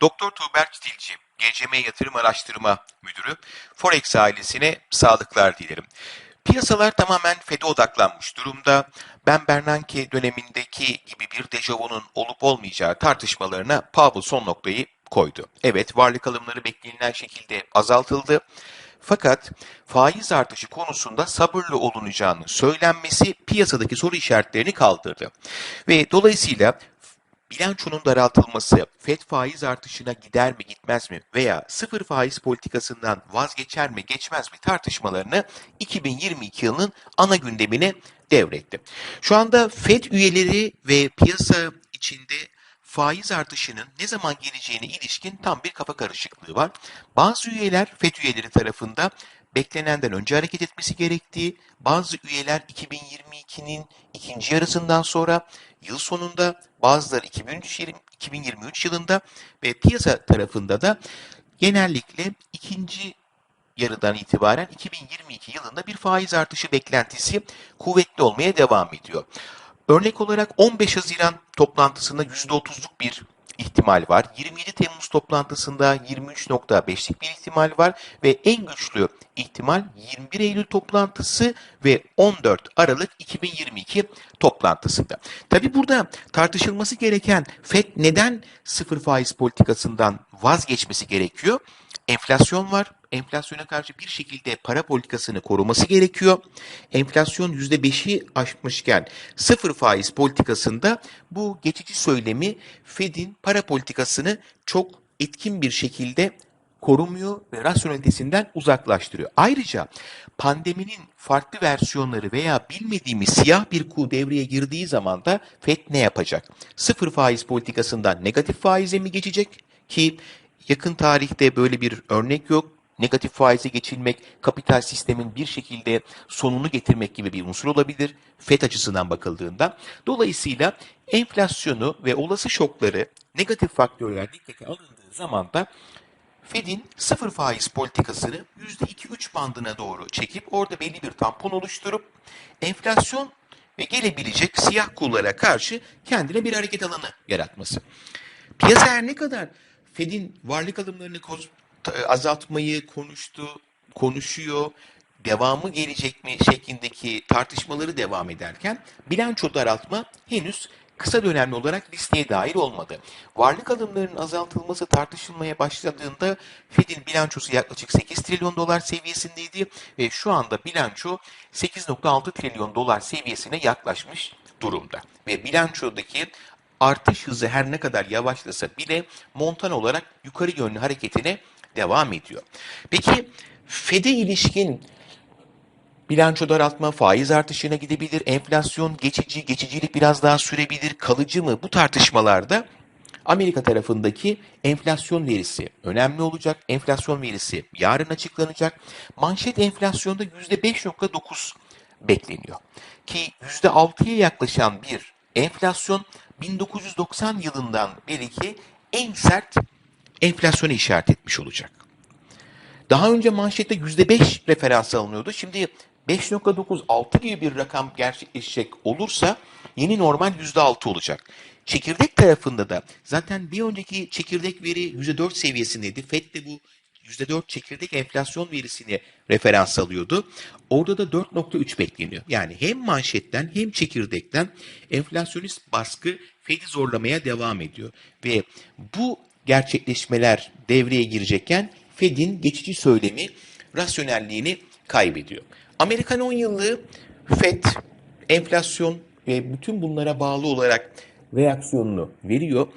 Doktor Tuğberk Dilci, GCM Yatırım Araştırma Müdürü, Forex ailesine sağlıklar dilerim. Piyasalar tamamen FED'e odaklanmış durumda. Ben Bernanke dönemindeki gibi bir dejavunun olup olmayacağı tartışmalarına Powell son noktayı koydu. Evet varlık alımları beklenilen şekilde azaltıldı. Fakat faiz artışı konusunda sabırlı olunacağını söylenmesi piyasadaki soru işaretlerini kaldırdı. Ve dolayısıyla bilançonun daraltılması FED faiz artışına gider mi gitmez mi veya sıfır faiz politikasından vazgeçer mi geçmez mi tartışmalarını 2022 yılının ana gündemine devretti. Şu anda FED üyeleri ve piyasa içinde faiz artışının ne zaman geleceğine ilişkin tam bir kafa karışıklığı var. Bazı üyeler FED üyeleri tarafında beklenenden önce hareket etmesi gerektiği, bazı üyeler 2022'nin ikinci yarısından sonra yıl sonunda, bazıları 2023 yılında ve piyasa tarafında da genellikle ikinci yarıdan itibaren 2022 yılında bir faiz artışı beklentisi kuvvetli olmaya devam ediyor. Örnek olarak 15 Haziran toplantısında %30'luk bir ihtimal var. 27 Temmuz toplantısında 23.5'lik bir ihtimal var ve en güçlü ihtimal 21 Eylül toplantısı ve 14 Aralık 2022 toplantısında. Tabi burada tartışılması gereken FED neden sıfır faiz politikasından vazgeçmesi gerekiyor? Enflasyon var. Enflasyona karşı bir şekilde para politikasını koruması gerekiyor. Enflasyon %5'i aşmışken sıfır faiz politikasında bu geçici söylemi Fed'in para politikasını çok etkin bir şekilde korumuyor ve rasyonelitesinden uzaklaştırıyor. Ayrıca pandeminin farklı versiyonları veya bilmediğimiz siyah bir kuğu devreye girdiği zaman da FED ne yapacak? Sıfır faiz politikasından negatif faize mi geçecek? Ki yakın tarihte böyle bir örnek yok negatif faize geçilmek, kapital sistemin bir şekilde sonunu getirmek gibi bir unsur olabilir FED açısından bakıldığında. Dolayısıyla enflasyonu ve olası şokları negatif faktörler dikkate alındığı zaman da Fed'in sıfır faiz politikasını %2-3 bandına doğru çekip orada belli bir tampon oluşturup enflasyon ve gelebilecek siyah kullara karşı kendine bir hareket alanı yaratması. Piyasa her ne kadar Fed'in varlık alımlarını azaltmayı konuştu, konuşuyor, devamı gelecek mi şeklindeki tartışmaları devam ederken bilanço daraltma henüz kısa dönemli olarak listeye dahil olmadı. Varlık alımlarının azaltılması tartışılmaya başladığında Fed'in bilançosu yaklaşık 8 trilyon dolar seviyesindeydi ve şu anda bilanço 8.6 trilyon dolar seviyesine yaklaşmış durumda. Ve bilançodaki artış hızı her ne kadar yavaşlasa bile montan olarak yukarı yönlü hareketine devam ediyor. Peki FED'e ilişkin bilanço daraltma, faiz artışına gidebilir, enflasyon geçici, geçicilik biraz daha sürebilir, kalıcı mı? Bu tartışmalarda Amerika tarafındaki enflasyon verisi önemli olacak. Enflasyon verisi yarın açıklanacak. Manşet enflasyonda %5.9 bekleniyor. Ki %6'ya yaklaşan bir enflasyon 1990 yılından beri ki en sert enflasyona işaret etmiş olacak. Daha önce manşette %5 referans alınıyordu. Şimdi 5.9 6 gibi bir rakam gerçekleşecek olursa yeni normal %6 olacak. Çekirdek tarafında da zaten bir önceki çekirdek veri %4 seviyesindeydi. FED de bu %4 çekirdek enflasyon verisini referans alıyordu. Orada da 4.3 bekleniyor. Yani hem manşetten hem çekirdekten enflasyonist baskı Fed'i zorlamaya devam ediyor. Ve bu gerçekleşmeler devreye girecekken Fed'in geçici söylemi rasyonelliğini kaybediyor. Amerikan 10 yıllığı Fed enflasyon ve bütün bunlara bağlı olarak reaksiyonunu veriyor.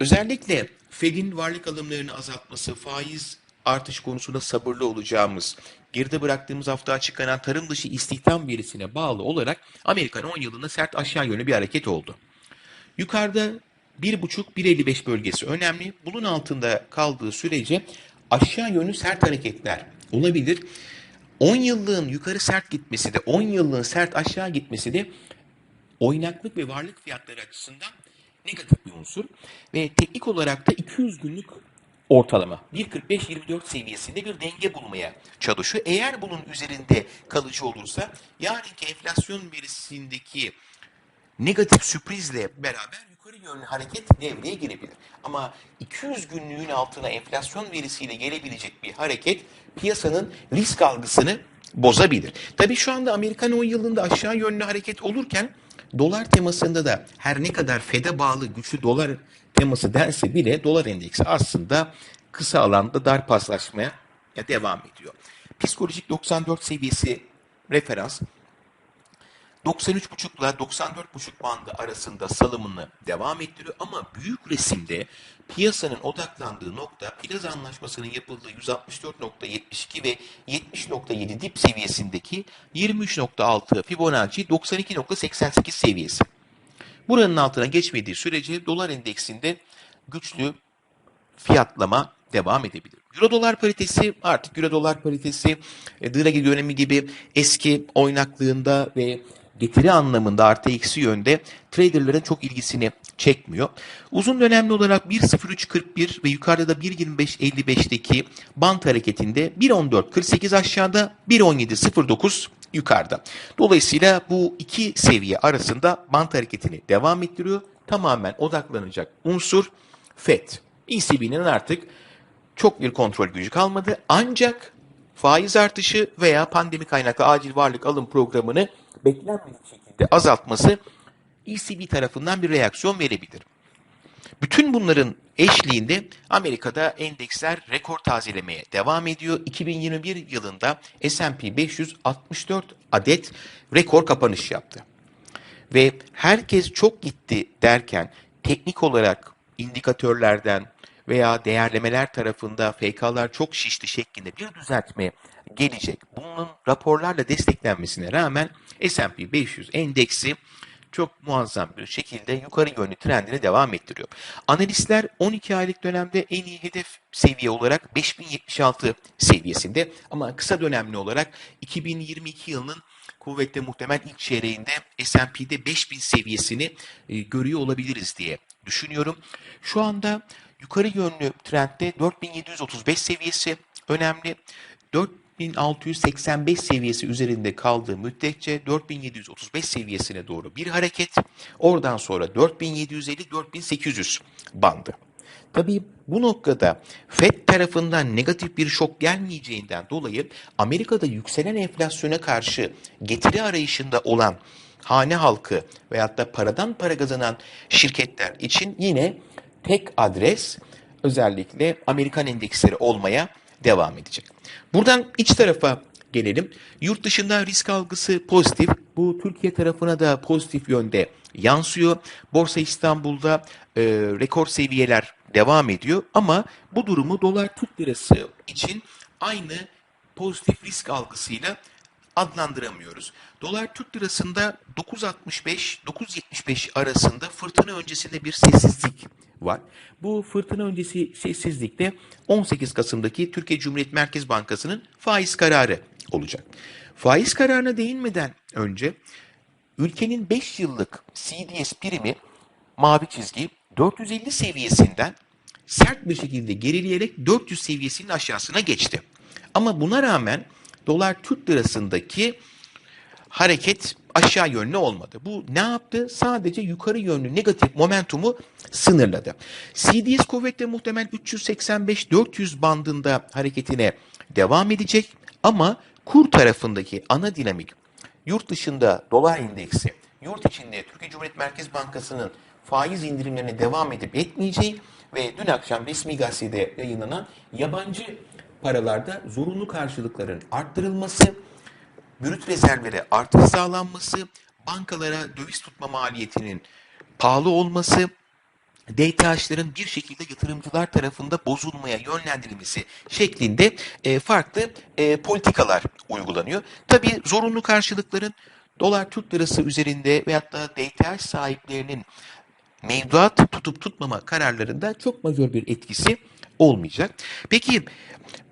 Özellikle Fed'in varlık alımlarını azaltması, faiz artış konusunda sabırlı olacağımız, geride bıraktığımız hafta açıklanan tarım dışı istihdam verisine bağlı olarak Amerikan 10 yılında sert aşağı yönlü bir hareket oldu. Yukarıda 1.5-1.55 bölgesi önemli. Bunun altında kaldığı sürece aşağı yönlü sert hareketler olabilir. 10 yıllığın yukarı sert gitmesi de 10 yıllığın sert aşağı gitmesi de oynaklık ve varlık fiyatları açısından negatif bir unsur. Ve teknik olarak da 200 günlük ortalama 1.45-24 seviyesinde bir denge bulmaya çalışıyor. Eğer bunun üzerinde kalıcı olursa yarınki enflasyon verisindeki negatif sürprizle beraber yukarı yönlü hareket devreye girebilir. Ama 200 günlüğün altına enflasyon verisiyle gelebilecek bir hareket piyasanın risk algısını bozabilir. Tabii şu anda Amerikan 10 yılında aşağı yönlü hareket olurken dolar temasında da her ne kadar FED'e bağlı güçlü dolar teması dense bile dolar endeksi aslında kısa alanda dar paslaşmaya devam ediyor. Psikolojik 94 seviyesi referans 93,5 ile 94,5 bandı arasında salımını devam ettiriyor ama büyük resimde piyasanın odaklandığı nokta Plaza Anlaşması'nın yapıldığı 164.72 ve 70.7 dip seviyesindeki 23.6 Fibonacci 92.88 seviyesi. Buranın altına geçmediği sürece dolar endeksinde güçlü fiyatlama devam edebilir. Euro dolar paritesi artık euro dolar paritesi e, Draghi dönemi gibi eski oynaklığında ve getiri anlamında artı eksi yönde traderların çok ilgisini çekmiyor. Uzun dönemli olarak 1.03.41 ve yukarıda da 1.25.55'teki bant hareketinde 1.14.48 aşağıda 1.17.09 yukarıda. Dolayısıyla bu iki seviye arasında bant hareketini devam ettiriyor. Tamamen odaklanacak unsur FED. ECB'nin artık çok bir kontrol gücü kalmadı. Ancak faiz artışı veya pandemi kaynaklı acil varlık alım programını beklenmedik şekilde azaltması ECB tarafından bir reaksiyon verebilir. Bütün bunların eşliğinde Amerika'da endeksler rekor tazelemeye devam ediyor. 2021 yılında S&P 500 64 adet rekor kapanış yaptı. Ve herkes çok gitti derken teknik olarak indikatörlerden veya değerlemeler tarafında FK'lar çok şişti şeklinde bir düzeltme gelecek. Bunun raporlarla desteklenmesine rağmen S&P 500 endeksi çok muazzam bir şekilde yukarı yönlü trendine devam ettiriyor. Analistler 12 aylık dönemde en iyi hedef seviye olarak 5076 seviyesinde ama kısa dönemli olarak 2022 yılının kuvvetle muhtemel ilk çeyreğinde S&P'de 5000 seviyesini e, görüyor olabiliriz diye düşünüyorum. Şu anda yukarı yönlü trendde 4735 seviyesi önemli. 4685 seviyesi üzerinde kaldığı müddetçe 4735 seviyesine doğru bir hareket. Oradan sonra 4750-4800 bandı. Tabii bu noktada FED tarafından negatif bir şok gelmeyeceğinden dolayı Amerika'da yükselen enflasyona karşı getiri arayışında olan hane halkı veyahut da paradan para kazanan şirketler için yine tek adres özellikle Amerikan endeksleri olmaya devam edecek. Buradan iç tarafa gelelim. Yurt dışında risk algısı pozitif. Bu Türkiye tarafına da pozitif yönde yansıyor. Borsa İstanbul'da e, rekor seviyeler devam ediyor ama bu durumu dolar Türk lirası için aynı pozitif risk algısıyla adlandıramıyoruz. Dolar Türk lirasında 9.65-9.75 arasında fırtına öncesinde bir sessizlik var. Bu fırtına öncesi sessizlikte 18 Kasım'daki Türkiye Cumhuriyet Merkez Bankası'nın faiz kararı olacak. Faiz kararına değinmeden önce ülkenin 5 yıllık CDS primi mavi çizgi 450 seviyesinden sert bir şekilde gerileyerek 400 seviyesinin aşağısına geçti. Ama buna rağmen dolar Türk lirasındaki hareket aşağı yönlü olmadı. Bu ne yaptı? Sadece yukarı yönlü negatif momentumu sınırladı. CDS kuvvetle muhtemel 385-400 bandında hareketine devam edecek ama kur tarafındaki ana dinamik yurt dışında dolar indeksi, yurt içinde Türkiye Cumhuriyet Merkez Bankası'nın faiz indirimlerine devam edip etmeyeceği ve dün akşam resmi gazetede yayınlanan yabancı paralarda zorunlu karşılıkların arttırılması brüt rezervlere artış sağlanması, bankalara döviz tutma maliyetinin pahalı olması, DTH'ların bir şekilde yatırımcılar tarafında bozulmaya yönlendirilmesi şeklinde e, farklı e, politikalar uygulanıyor. Tabii zorunlu karşılıkların dolar Türk lirası üzerinde veyahut da DTH sahiplerinin mevduat tutup tutmama kararlarında çok majör bir etkisi olmayacak. Peki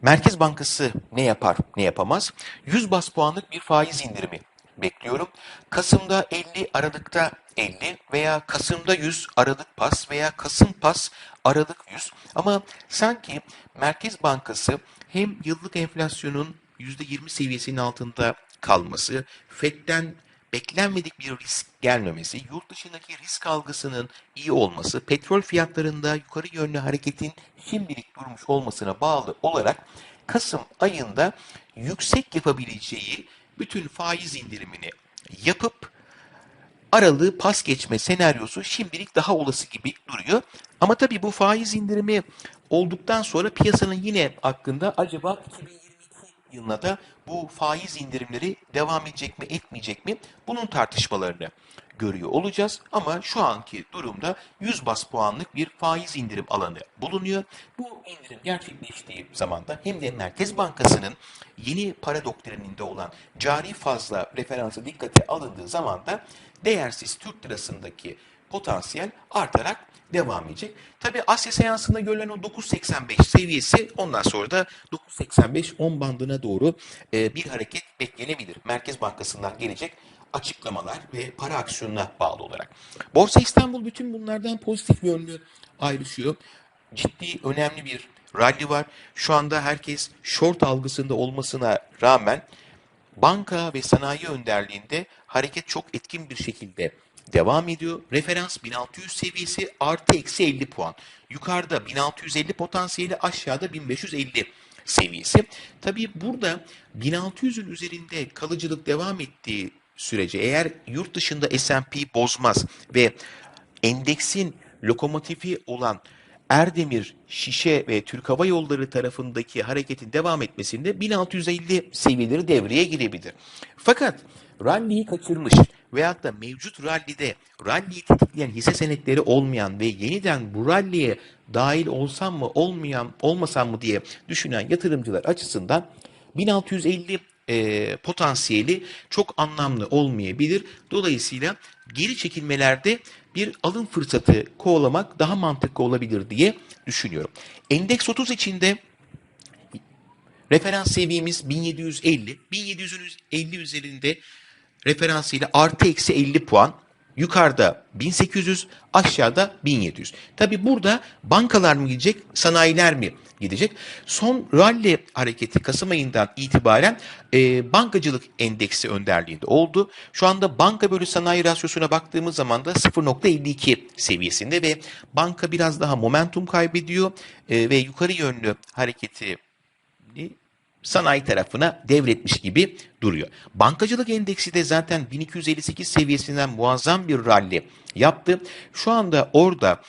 Merkez Bankası ne yapar, ne yapamaz? 100 bas puanlık bir faiz indirimi bekliyorum. Kasım'da 50, Aralık'ta 50 veya Kasım'da 100, Aralık pas veya Kasım pas, Aralık 100. Ama sanki Merkez Bankası hem yıllık enflasyonun %20 seviyesinin altında kalması, FED'den beklenmedik bir risk gelmemesi, yurt dışındaki risk algısının iyi olması, petrol fiyatlarında yukarı yönlü hareketin şimdilik durmuş olmasına bağlı olarak Kasım ayında yüksek yapabileceği bütün faiz indirimini yapıp aralığı pas geçme senaryosu şimdilik daha olası gibi duruyor. Ama tabii bu faiz indirimi olduktan sonra piyasanın yine hakkında acaba 2022 yılına da bu faiz indirimleri devam edecek mi etmeyecek mi bunun tartışmalarını görüyor olacağız. Ama şu anki durumda 100 bas puanlık bir faiz indirim alanı bulunuyor. Bu indirim gerçekleştiği zamanda hem de Merkez Bankası'nın yeni para doktrininde olan cari fazla referansı dikkate alındığı zaman da değersiz Türk lirasındaki potansiyel artarak devam edecek. Tabi Asya seansında görülen o 9.85 seviyesi ondan sonra da 9.85-10 bandına doğru e, bir hareket beklenebilir. Merkez Bankası'ndan gelecek açıklamalar ve para aksiyonuna bağlı olarak. Borsa İstanbul bütün bunlardan pozitif yönlü ayrışıyor. Ciddi, önemli bir rally var. Şu anda herkes short algısında olmasına rağmen banka ve sanayi önderliğinde hareket çok etkin bir şekilde devam ediyor. Referans 1600 seviyesi artı eksi 50 puan. Yukarıda 1650 potansiyeli aşağıda 1550 seviyesi. Tabii burada 1600'ün üzerinde kalıcılık devam ettiği sürece eğer yurt dışında S&P bozmaz ve endeksin lokomotifi olan Erdemir, Şişe ve Türk Hava Yolları tarafındaki hareketin devam etmesinde 1650 seviyeleri devreye girebilir. Fakat rally'yi kaçırmış veyahut da mevcut rallide rally'yi tetikleyen hisse senetleri olmayan ve yeniden bu rally'ye dahil olsam mı olmayan olmasam mı diye düşünen yatırımcılar açısından 1650 e, potansiyeli çok anlamlı olmayabilir. Dolayısıyla geri çekilmelerde bir alım fırsatı kovalamak daha mantıklı olabilir diye düşünüyorum. Endeks 30 içinde referans seviyemiz 1750. 1750 üzerinde referansıyla artı eksi 50 puan. Yukarıda 1800, aşağıda 1700. Tabi burada bankalar mı gidecek, sanayiler mi gidecek? Son rally hareketi Kasım ayından itibaren e, bankacılık endeksi önderliğinde oldu. Şu anda banka bölü sanayi rasyosuna baktığımız zaman da 0.52 seviyesinde ve banka biraz daha momentum kaybediyor e, ve yukarı yönlü hareketi sanayi tarafına devretmiş gibi duruyor. Bankacılık endeksi de zaten 1258 seviyesinden muazzam bir rally yaptı. Şu anda orada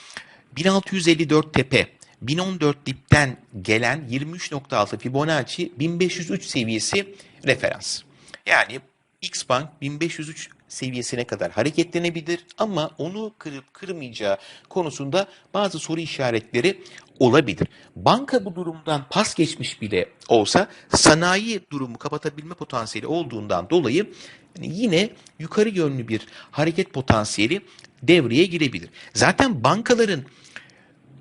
1654 tepe 1014 dipten gelen 23.6 Fibonacci 1503 seviyesi referans. Yani X Bank 1503 seviyesine kadar hareketlenebilir ama onu kırıp kırmayacağı konusunda bazı soru işaretleri olabilir. Banka bu durumdan pas geçmiş bile olsa sanayi durumu kapatabilme potansiyeli olduğundan dolayı yani yine yukarı yönlü bir hareket potansiyeli devreye girebilir. Zaten bankaların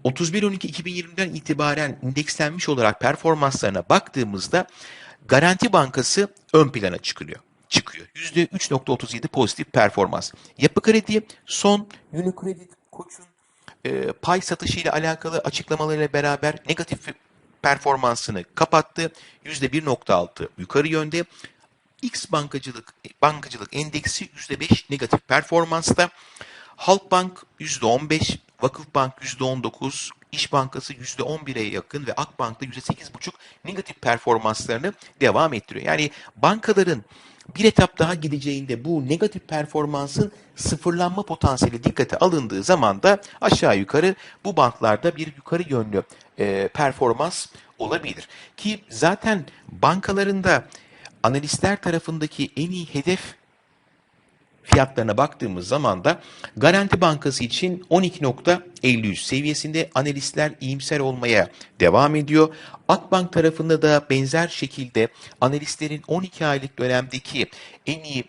31-12-2020'den itibaren indekslenmiş olarak performanslarına baktığımızda Garanti Bankası ön plana çıkılıyor çıkıyor. %3.37 pozitif performans. Yapı Kredi son Unicredit Koç'un e, pay satışı ile alakalı açıklamalarıyla beraber negatif performansını kapattı. %1.6 yukarı yönde. X bankacılık bankacılık endeksi %5 negatif performansta. Halkbank %15, Vakıfbank %19, İş Bankası %11'e yakın ve Akbank'ta %8,5 negatif performanslarını devam ettiriyor. Yani bankaların bir etap daha gideceğinde bu negatif performansın sıfırlanma potansiyeli dikkate alındığı zaman da aşağı yukarı bu banklarda bir yukarı yönlü e, performans olabilir. Ki zaten bankalarında analistler tarafındaki en iyi hedef fiyatlarına baktığımız zaman da Garanti Bankası için 12.53 seviyesinde analistler iyimser olmaya devam ediyor. Akbank tarafında da benzer şekilde analistlerin 12 aylık dönemdeki en iyi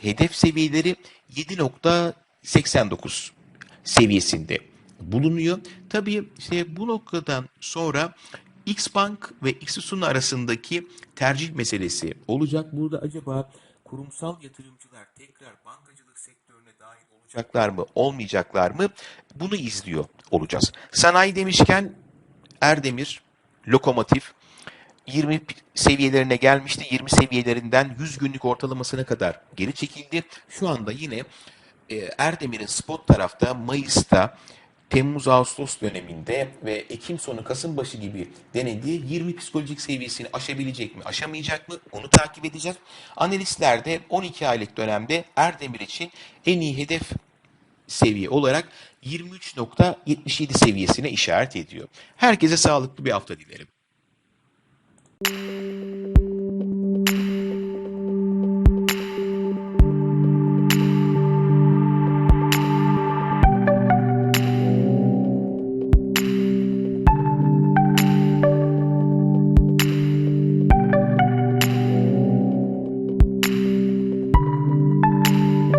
hedef seviyeleri 7.89 seviyesinde bulunuyor. Tabii işte bu noktadan sonra Xbank ve Xsusun arasındaki tercih meselesi olacak. Burada acaba kurumsal yatırımcılar tekrar bankacılık sektörüne dahil olacaklar mı, olmayacaklar mı? Bunu izliyor olacağız. Sanayi demişken Erdemir, Lokomotif, 20 seviyelerine gelmişti. 20 seviyelerinden 100 günlük ortalamasına kadar geri çekildi. Şu anda yine e, Erdemir'in spot tarafta Mayıs'ta Temmuz-Ağustos döneminde ve Ekim sonu Kasım başı gibi denediği 20 psikolojik seviyesini aşabilecek mi, aşamayacak mı onu takip edeceğiz. Analistler de 12 aylık dönemde Erdemir için en iyi hedef seviye olarak 23.77 seviyesine işaret ediyor. Herkese sağlıklı bir hafta dilerim.